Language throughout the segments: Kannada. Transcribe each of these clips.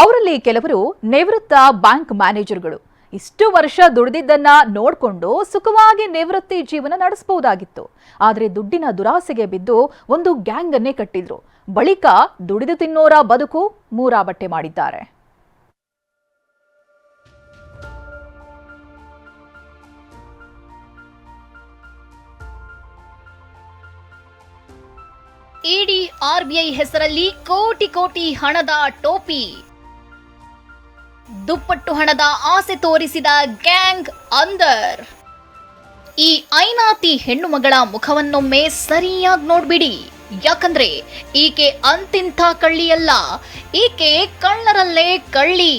ಅವರಲ್ಲಿ ಕೆಲವರು ನಿವೃತ್ತ ಬ್ಯಾಂಕ್ ಮ್ಯಾನೇಜರ್ಗಳು. ಇಷ್ಟು ವರ್ಷ ದುಡಿದಿದ್ದನ್ನ ನೋಡಿಕೊಂಡು ಸುಖವಾಗಿ ನಿವೃತ್ತಿ ಜೀವನ ನಡೆಸಬಹುದಾಗಿತ್ತು. ಆದರೆ ದುಡ್ಡಿನ ದುರಾಸೆಗೆ ಬಿದ್ದು ಒಂದು ಗ್ಯಾಂಗ್ ಅನ್ನೇ ಕಟ್ಟಿದ್ರು. ಬಳಿಕ ದುಡಿದು ತಿನ್ನೋರ ಬದುಕು ಮೂರಾ ಬಟ್ಟೆ ಮಾಡಿದ್ದಾರೆ. ಇಡಿ ಆರ್ಬಿಐ ಹೆಸರಲ್ಲಿ ಕೋಟಿ ಕೋಟಿ ಹಣದ ಟೋಪಿ. ದುಪ್ಪಟ್ಟು ಹಣದ ಆಸೆ ತೋರಿಸಿದ ಗ್ಯಾಂಗ್ ಅಂದರ್. ಈ ಐನಾತಿ ಹೆಣ್ಣು ಮಗಳ ಮುಖವನ್ನೊಮ್ಮೆ ಸರಿಯಾಗಿ ನೋಡ್ಬಿಡಿ. ಯಾಕಂದ್ರೆ ಈಕೆ ಅಂತಿಂಥ ಕಳ್ಳಿಯಲ್ಲ. ಈಕೆ ಕಳ್ಳರಲ್ಲೇ ಕಳ್ಳಿ.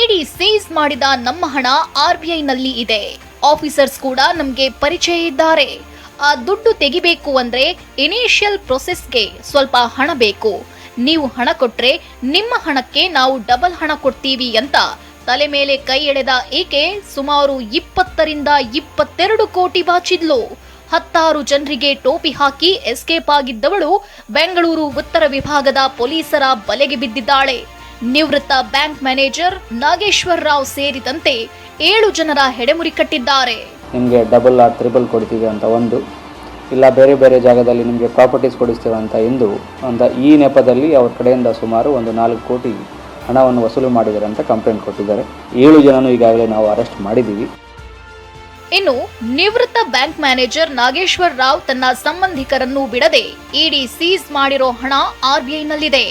ಇಡಿ ಸೀಸ್ ಮಾಡಿದ ನಮ್ಮ ಹಣ ಆರ್ಬಿಐನಲ್ಲಿ ಇದೆ. ಆಫೀಸರ್ಸ್ ಕೂಡ ನಮಗೆ ಪರಿಚಯ ಇದ್ದಾರೆ. ದುಡ್ಡು ತೆಗಿಬೇಕು ಅಂದ್ರೆ ಇನಿಷಿಯಲ್ ಪ್ರೊಸೆಸ್ಗೆ ಸ್ವಲ್ಪ ಹಣ ಬೇಕು. ನೀವು ಹಣ ಕೊಟ್ರೆ ನಿಮ್ಮ ಹಣಕ್ಕೆ ನಾವು ಡಬಲ್ ಹಣ ಕೊಡ್ತೀವಿ ಅಂತ ತಲೆ ಮೇಲೆ ಕೈ ಎಳೆದ ಈಕೆ ಸುಮಾರು ಇಪ್ಪತ್ತರಿಂದ ಇಪ್ಪತ್ತೆರಡು ಕೋಟಿ ಬಾಚಿದ್ಲು. ಹತ್ತಾರು ಜನರಿಗೆ ಟೋಪಿ ಹಾಕಿ ಎಸ್ಕೇಪ್ ಆಗಿದ್ದವಳು ಬೆಂಗಳೂರು ಉತ್ತರ ವಿಭಾಗದ ಪೊಲೀಸರ ಬಲೆಗೆ ಬಿದ್ದಿದ್ದಾಳೆ. ನಿವೃತ್ತ ಬ್ಯಾಂಕ್ ಮ್ಯಾನೇಜರ್ ನಾಗೇಶ್ವರ ರಾವ್ ಸೇರಿದಂತೆ ಏಳು ಜನರ ಹೆಡೆಮುರಿ ಕಟ್ಟಿದ್ದಾರೆ. ನಿಮಗೆ ಡಬಲ್ ಆ ತ್ರಿಬಲ್ ಕೊಡ್ತೀವಿ ಅಂತ ಒಂದು. ಇಲ್ಲ ಬೇರೆ ಬೇರೆ ಜಾಗದಲ್ಲಿ ನಿಮಗೆ ಪ್ರಾಪರ್ಟೀಸ್ ಕೊಡಿಸ್ತೇವೆ ಅಂತ ಎಂದು ಅಂತ ಈ ನೆಪದಲ್ಲಿ ಅವ್ರ ಕಡೆಯಿಂದ ಸುಮಾರು ಒಂದು ನಾಲ್ಕು ಕೋಟಿ ಹಣವನ್ನು ವಸೂಲು ಮಾಡಿದ್ದಾರೆ ಅಂತ ಕಂಪ್ಲೇಂಟ್ ಕೊಟ್ಟಿದ್ದಾರೆ. ಏಳು ಜನನು ಈಗಾಗಲೇ ನಾವು ಅರೆಸ್ಟ್ ಮಾಡಿದ್ದೀವಿ. ಇನ್ನು ನಿವೃತ್ತ ಬ್ಯಾಂಕ್ ಮ್ಯಾನೇಜರ್ ನಾಗೇಶ್ವರ ರಾವ್ ತನ್ನ ಸಂಬಂಧಿಕರನ್ನು ಬಿಡದೆ ಇಡಿ ಸೀಸ್ ಮಾಡಿರೋ ಹಣ ಆರ್ಬಿಐನಲ್ಲಿದೆ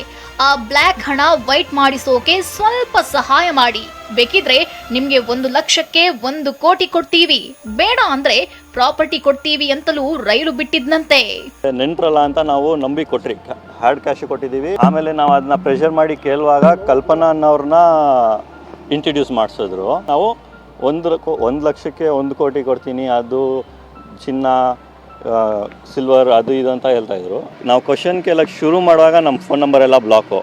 ಆ ಬ್ಲ್ಯಾಕ್ ಹಣ ವೈಟ್ ಮಾಡಿಸೋಕೆ ಸ್ವಲ್ಪ ಸಹಾಯ ಮಾಡಿ. ಬೇಕಿದ್ರೆ ನಿಮ್ಗೆ ಒಂದು ಲಕ್ಷಕ್ಕೆ ಒಂದು ಕೋಟಿ ಕೊಡ್ತೀವಿ. ಬೇಡ ಅಂದ್ರೆ ಪ್ರಾಪರ್ಟಿ ಕೊಡ್ತೀವಿ ಅಂತಲೂ ರೈಲು ಬಿಟ್ಟಿದ್ನಂತೆ. ನೆಂಟ್ರಲ್ಲ ಅಂತ ನಾವು ನಂಬಿ ಕೊಟ್ರಿ. ಹಾರ್ಡ್ ಕ್ಯಾಶ್ ಕೊಟ್ಟಿದ್ದೀವಿ. ಆಮೇಲೆ ನಾವು ಅದನ್ನ ಪ್ರೆಷರ್ ಮಾಡಿ ಕೇಳುವಾಗ ಕಲ್ಪನಾ ಅನ್ನೋರ್ನ ಇಂಟ್ರಡ್ಯೂಸ್ ಮಾಡಿಸಿದ್ರು. ನಾವು ಒಂದು ಒಂದು ಲಕ್ಷಕ್ಕೆ ಒಂದು ಕೋಟಿ ಕೊಡ್ತೀನಿ. ಅದು ಚಿನ್ನ ಸಿಲ್ವರ್ ಅದು ಇದು ಅಂತ ಹೇಳ್ತಾ ಇದ್ರು. ನಾವು ಕ್ವಶನ್ ಕೇಳಕ್ಕೆ ಶುರು ಮಾಡುವಾಗ ನಮ್ಮ ಫೋನ್ ನಂಬರ್ ಎಲ್ಲ ಬ್ಲಾಕು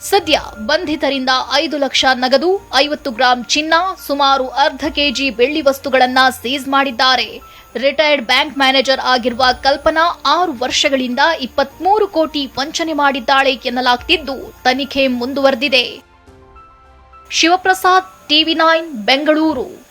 ಸದ್ಯ ಬಂಧಿತರಿಂದ ಐದು ಲಕ್ಷ ನಗದು, ಐವತ್ತು ಗ್ರಾಂ ಚಿನ್ನ, ಸುಮಾರು ಅರ್ಧ ಕೆಜಿ ಬೆಳ್ಳಿ ವಸ್ತುಗಳನ್ನ ಸೀಸ್ ಮಾಡಿದ್ದಾರೆ. ರಿಟೈರ್ಡ್ ಬ್ಯಾಂಕ್ ಮ್ಯಾನೇಜರ್ ಆಗಿರುವ ಕಲ್ಪನಾ ಆರು ವರ್ಷಗಳಿಂದ ಇಪ್ಪತ್ಮೂರು ಕೋಟಿ ವಂಚನೆ ಮಾಡಿದ್ದಾಳೆ ಎನ್ನಲಾಗ್ತಿದ್ದು ತನಿಖೆ ಮುಂದುವರೆದಿದೆ. Shivaprasad, TV nine, Bengaluru.